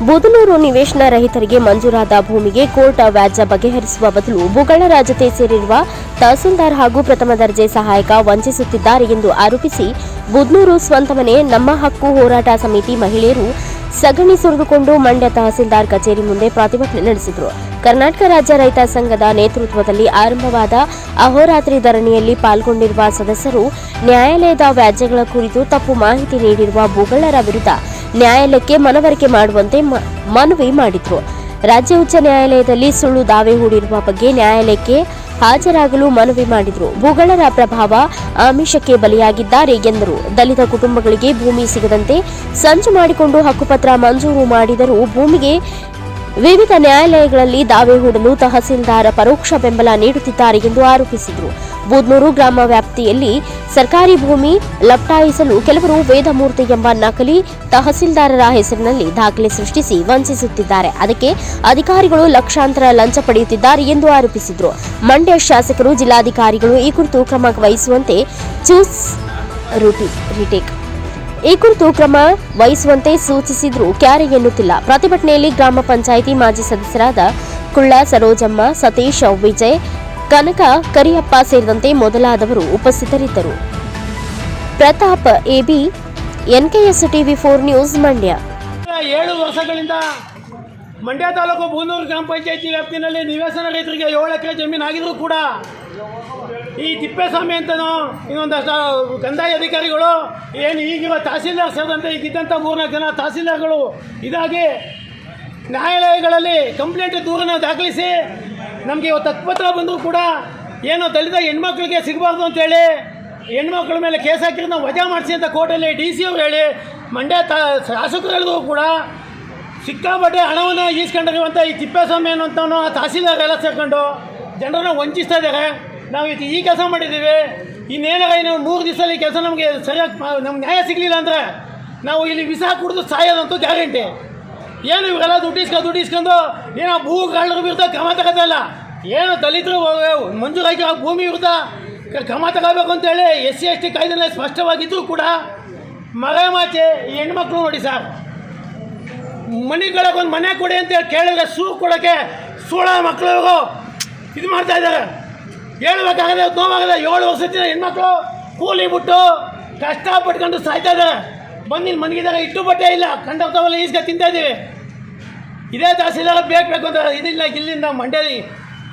ಬುದನೂರು ನಿವೇಶನ ರಹಿತರಿಗೆ ಮಂಜೂರಾದ ಭೂಮಿಗೆ ಕೋರ್ಟ್ ವ್ಯಾಜ್ಯ ಬಗೆಹರಿಸುವ ಬದಲು ಬುಗಳರ ಜತೆ ಸೇರಿರುವ ತಹಸೀಲ್ದಾರ್ ಹಾಗೂ ಪ್ರಥಮ ದರ್ಜೆ ಸಹಾಯಕ ವಂಚಿಸುತ್ತಿದ್ದಾರೆ ಎಂದು ಆರೋಪಿಸಿ ಬುದನೂರು ಸ್ವಂತ ಮನೆ ನಮ್ಮ ಹಕ್ಕು ಹೋರಾಟ ಸಮಿತಿ ಮಹಿಳೆಯರು ಸಗಣಿ ಸುರಿದುಕೊಂಡು ಮಂಡ್ಯ ತಹಸೀಲ್ದಾರ್ ಕಚೇರಿ ಮುಂದೆ ಪ್ರತಿಭಟನೆ ನಡೆಸಿದರು. ಕರ್ನಾಟಕ ರಾಜ್ಯ ರೈತ ಸಂಘದ ನೇತೃತ್ವದಲ್ಲಿ ಆರಂಭವಾದ ಅಹೋರಾತ್ರಿ ಧರಣಿಯಲ್ಲಿ ಪಾಲ್ಗೊಂಡಿರುವ ಸದಸ್ಯರು ನ್ಯಾಯಾಲಯದ ವ್ಯಾಜ್ಯಗಳ ಕುರಿತು ತಪ್ಪು ಮಾಹಿತಿ ನೀಡಿರುವ ಬುಗಳರ ವಿರುದ್ಧ ನ್ಯಾಯಾಲಯಕ್ಕೆ ಮನವರಿಕೆ ಮಾಡುವಂತೆ ಮನವಿ ಮಾಡಿದ್ರು. ರಾಜ್ಯ ಉಚ್ಚ ನ್ಯಾಯಾಲಯದಲ್ಲಿ ಸುಳ್ಳು ದಾವೆ ಹೂಡಿರುವ ಬಗ್ಗೆ ನ್ಯಾಯಾಲಯಕ್ಕೆ ಹಾಜರಾಗಲು ಮನವಿ ಮಾಡಿದ್ರು. ಭೂಗಳರ ಪ್ರಭಾವ ಆಮಿಷಕ್ಕೆ ಬಲಿಯಾಗಿದ್ದಾರೆ ಎಂದರು. ದಲಿತ ಕುಟುಂಬಗಳಿಗೆ ಭೂಮಿ ಸಿಗದಂತೆ ಸಂಚು ಮಾಡಿಕೊಂಡು ಹಕ್ಕುಪತ್ರ ಮಂಜೂರು ಮಾಡಿದರೂ ಭೂಮಿಗೆ ವಿವಿಧ ನ್ಯಾಯಾಲಯಗಳಲ್ಲಿ ದಾವೆ ಹೂಡಲು ತಹಸೀಲ್ದಾರ್ ಪರೋಕ್ಷ ಬೆಂಬಲ ನೀಡುತ್ತಿದ್ದಾರೆ ಎಂದು ಆರೋಪಿಸಿದರು. ಬೂದ್ನೂರು ಗ್ರಾಮ ವ್ಯಾಪ್ತಿಯಲ್ಲಿ ಸರ್ಕಾರಿ ಭೂಮಿ ಲಪ್ಟಾಯಿಸಲು ಕೆಲವರು ವೇದಮೂರ್ತಿ ಎಂಬ ನಕಲಿ ತಹಸೀಲ್ದಾರರ ಹೆಸರಿನಲ್ಲಿ ದಾಖಲೆ ಸೃಷ್ಟಿಸಿ ವಂಚಿಸುತ್ತಿದ್ದಾರೆ. ಅದಕ್ಕೆ ಅಧಿಕಾರಿಗಳು ಲಕ್ಷಾಂತರ ಲಂಚ ಪಡೆಯುತ್ತಿದ್ದಾರೆ ಎಂದು ಆರೋಪಿಸಿದರು. ಮಂಡ್ಯ ಶಾಸಕರು, ಜಿಲ್ಲಾಧಿಕಾರಿಗಳು ಈ ಕುರಿತು ಕ್ರಮ ವಹಿಸುವಂತೆ ಚೂಸ್ ರೂಟಿ ರಿಟೇಕ್ ಈ ಕುರಿತು ಕ್ರಮ ವಹಿಸುವಂತೆ ಸೂಚಿಸಿದ್ರೂ ಕ್ಯಾರೆ ಎನ್ನುತ್ತಿಲ್ಲ. ಪ್ರತಿಭಟನೆಯಲ್ಲಿ ಗ್ರಾಮ ಪಂಚಾಯಿತಿ ಮಾಜಿ ಸದಸ್ಯರಾದ ಕುಳ್ಳ ಸರೋಜಮ್ಮ, ಸತೀಶ್ ವಿಜಯ್, ಕನಕ ಕರಿಯಪ್ಪ ಸೇರಿದಂತೆ ಮೊದಲಾದವರು ಉಪಸ್ಥಿತರಿದ್ದರು. Pratap AB NKS TV four news Mandya. ಏಳು ವರ್ಷಗಳಿಂದ ಮಂಡ್ಯ ತಾಲೂಕು ಬೂನೂರು ಗ್ರಾಮ ಪಂಚಾಯಿತಿ ವ್ಯಾಪ್ತಿನಲ್ಲಿ ನಿವೇಶನ ರೈತರಿಗೆ ಏಳು ಎಕರೆ ಜಮೀನು ಆಗಿದ್ರು ಕೂಡ ಈ ತಿಪ್ಪೇಸ್ವಾಮಿ ಅಂತನೋ ಇನ್ನೊಂದು ಕಂದಾಯ ಅಧಿಕಾರಿಗಳು ಏನು ಈಗಿರುವ ತಹಸೀಲ್ದಾರ್ ಸೇರಿದಂತೆ ಈಗಿದ್ದಂಥ ಮೂರ್ನಾಲ್ಕು ಜನ ತಹಸೀಲ್ದಾರ್ಗಳು ಇದಾಗಿ ನ್ಯಾಯಾಲಯಗಳಲ್ಲಿ ಕಂಪ್ಲೇಂಟ್ ದೂರನ್ನು ದಾಖಲಿಸಿ ನಮಗೆ ಇವತ್ತು ತತ್ಪತ್ರ ಬಂದರೂ ಕೂಡ ಏನು ದಲಿತ ಹೆಣ್ಮಕ್ಳಿಗೆ ಸಿಗಬಾರ್ದು ಅಂತೇಳಿ ಹೆಣ್ಮಕ್ಳ ಮೇಲೆ ಕೇಸ್ ಹಾಕಿರೋದನ್ನ ವಜಾ ಮಾಡಿಸಿ ಅಂತ ಕೋರ್ಟಲ್ಲಿ ಡಿ ಸಿ ಅವ್ರು ಹೇಳಿ ಮಂಡ್ಯ ತ ಶಾಸಕರು ಹೇಳಿದ್ರು ಕೂಡ ಸಿಕ್ಕಾಪಟ್ಟೆ ಹಣವನ್ನು ಈಸ್ಕೊಂಡಿರುವಂಥ ಈ ತಿಪ್ಪೇಸ್ವಾಮಿ ಅನ್ನುವಂಥವನು ಆ ತಹಸೀಲ್ದಾರ ಎಲ್ಲ ಸೇರ್ಕೊಂಡು ಜನರನ್ನ ವಂಚಿಸ್ತಾ ಇದ್ದಾರೆ. ನಾವು ಇದು ಈ ಕೆಲಸ ಮಾಡಿದ್ದೀವಿ. ಇನ್ನೇನಾಗ ಇನ್ನು ಮೂರು ದಿವಸದಲ್ಲಿ ಕೆಲಸ ನಮಗೆ ಸರಿಯಾಗಿ ನಮ್ಗೆ ನ್ಯಾಯ ಸಿಗಲಿಲ್ಲ ಅಂದರೆ ನಾವು ಇಲ್ಲಿ ವಿಸ ಕುಡಿದು ಸಾಯೋದಂತೂ ಗ್ಯಾರಂಟಿ. ಏನು ಇವರೆಲ್ಲ ದುಡ್ಡು ದುಡ್ಡು ಇಸ್ಕೊಂಡು ಏನೋ ಭೂಗಳರ ವಿರುದ್ಧ ಕ್ರಮ ತಗೋತಲ್ಲ ಏನು ದಲಿತರು ಮಂಜೂರಾಗಿ ಆ ಭೂಮಿ ವಿರುದ್ಧ ಕ್ರಮ ತಗೋಬೇಕು ಅಂತೇಳಿ ಎಸ್ ಸಿ, ಎಸ್ ಟಿ ಕಾಯ್ದೆನಲ್ಲಿ ಸ್ಪಷ್ಟವಾಗಿದ್ದರೂ ಕೂಡ ಮರೆ ಮಾಚೆ ಹೆಣ್ಮಕ್ಳು ನೋಡಿ ಸರ್. ಮನೆಗಳಿಗೆ ಒಂದು ಮನೆ ಕೊಡಿ ಅಂತ ಹೇಳಿ ಕೇಳಿದ್ರೆ ಸೂ ಕೊಡೋಕ್ಕೆ ಸೂಳ ಮಕ್ಕಳು ಇದು ಮಾಡ್ತಾ ಇದ್ದಾರೆ. ಹೇಳ್ಬೇಕಾಗದೆ ನೋವಾಗದೆ ಏಳು ವರ್ಷದ ಹೆಣ್ಮಕ್ಳು ಕೂಲಿ ಬಿಟ್ಟು ಕಷ್ಟ ಪಟ್ಕೊಂಡು ಸಾಯ್ತಾ ಇದ್ದಾರೆ. ಬಂದಿನ ಮನಗಿದಾಗ ಇಟ್ಟು ಬಟ್ಟೆ ಇಲ್ಲ ಕಂಡಕ್ಟವಲ್ಲ ಈಸ್ಗೆ ತಿಂತಾ ಇದ್ದೀವಿ. ಇದೇ ತಹಸೀಲ್ದಾರ್ ಬೇಕು ಬೇಕು ಅಂತ ಇದಿಲ್ಲ, ಇಲ್ಲಿಂದ ಮಂಡ್ಯದಲ್ಲಿ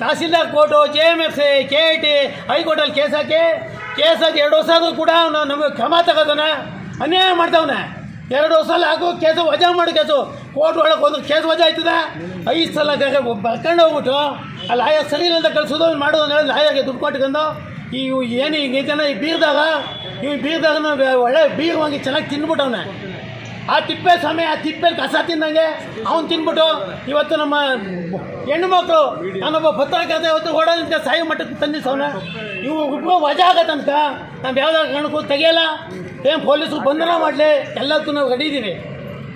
tahsildar court J M F C K I T ಹೈಕೋರ್ಟಲ್ಲಿ case ಹಾಕಿ ಕೇಸ್ ಹಾಕಿ ಎರಡು ವರ್ಷ ಆದರೂ ಕೂಡ ಅವನು ನಮಗೆ ಕ್ರಮ ತಗೋದನ್ನ ಅನ್ಯಾಯ ಮಾಡ್ತಾವನೆ. ಎರಡು ವರ್ಷ ಹಾಕು ಕೇಸು ವಜಾ ಮಾಡು ಕೇಸು. ಕೋರ್ಟ್ ಒಳಗೆ ಹೋದ್ರೆ ಕೇಸ್ ವಜಾ ಆಯ್ತದ? ಐದು ಸಲ ಬರ್ಕೊಂಡು ಹೋಗ್ಬಿಟ್ಟು ಆ ಲಾಯ ಸರಿ ಇಲ್ಲ ಅಂತ ಕಳ್ಸೋದು, ಅವ್ನು ಮಾಡೋದು ಹೇಳಿ ಆಯಾಗೆ ದುಡ್ಡು ಕೊಟ್ಕೊಂಡು ಈ ಏನು ಈಗ ಜನ ಈ ಬೀರ್ದಾಗ ಇವು ಬೀರ್ದಾಗ ಒಳ್ಳೆ ಬೀರ್ ಹೋಗಿ ಚೆನ್ನಾಗಿ ತಿಂದ್ಬಿಟ್ಟವನೆ ಆ ತಿಪ್ಪೆ ಸಮಯ ಆ ತಿಪ್ಪೆ ಕಸ ತಿಂದಂಗೆ ಅವ್ನು ತಿನ್ಬಿಟ್ಟು ಇವತ್ತು ನಮ್ಮ ಹೆಣ್ಣು ಮಕ್ಕಳು ನಾನೊಬ್ಬ ಪತ್ರಕರ್ತ ಇವತ್ತು ಓಡೋದಂತ ಸಾಯಿ ಮಟ್ಟಕ್ಕೆ ತಂದಿಸವನ ಇವು ಇಬ್ಬರು ವಜಾ ಆಗತ್ತಂತ ನಾವು ಯಾವ್ದಾದ್ರು ಕಾರಣಕ್ಕೂ ತೆಗಿಯಲ್ಲ. ಏನು ಪೊಲೀಸರು ಬಂಧನ ಮಾಡಲಿ, ಎಲ್ಲದಕ್ಕೂ ನಾವು ರೆಡಿ